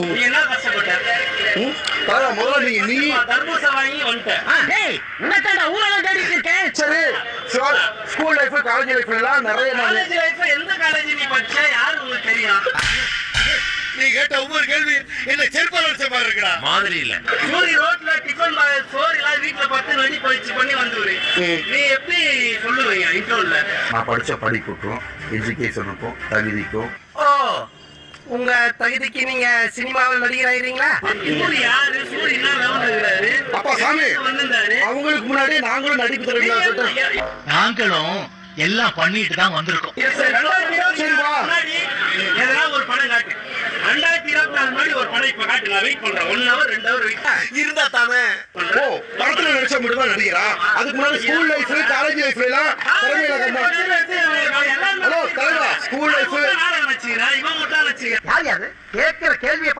என்ன கஷ்டப்பட்ட ம்? தலைவா முதல்ல நீ நீ தர்பூசை வாங்கி வந்துட்டேன் டேய் உன்னதாடா ஊரெல்லாம் தேடிட்டு இருக்கேன் சரி சிவா ஸ்கூல் லைஃப் காலேஜ் எல்லாம் நிறைய காலேஜ் லைஃப் எந்த காலேஜ் நீ படிச்ச யாரு உங்களுக்கு தெரியும் நீ கேட்ட ஒவ்வொரு கேள்வி என்ன செருப்பால் அடிச்ச மாதிரி இருக்கடா மாதிரி இல்ல சூரி ரோட்ல டிஃபன் சோறு எல்லாம் வீட்டுல பத்து போயிடுச்சு பண்ணி வந்துரு. நீ எப்படி சொல்லுவீங்க இன்ட்ரோல்ல நான் படிச்ச படிப்புக்கும் எஜுகேஷனுக்கும் தகுதிக்கும் உங்க தகுதிக்கு நீங்க சினிமாவில் நடிகர் இருக்கிறாரு அப்பா சாமி அவங்களுக்கு முன்னாடி நாங்களும் நடிப்பு சொல்லிட்டு நாங்களும் எல்லாம் பண்ணிட்டு தான் வந்திருக்கோம் ஒரு படம் காட்டு ரெண்டாயிரத்தி இருபத்தி நாலு முன்னாடி ஒரு படம் இப்ப காட்டு நான் வெயிட் பண்றேன் ஒன் ஹவர் ரெண்டு ஹவர் வெயிட் இருந்தா தானே ஓ படத்துல நடிச்சா மட்டும் தான் நடிக்கிறா அதுக்கு முன்னாடி ஸ்கூல் லைஃப் காலேஜ் லைஃப்ல எல்லாம் திறமையில இவன் மட்டும் வச்சுக்கிறேன் யார் யாரு கேட்கிற கேள்வியை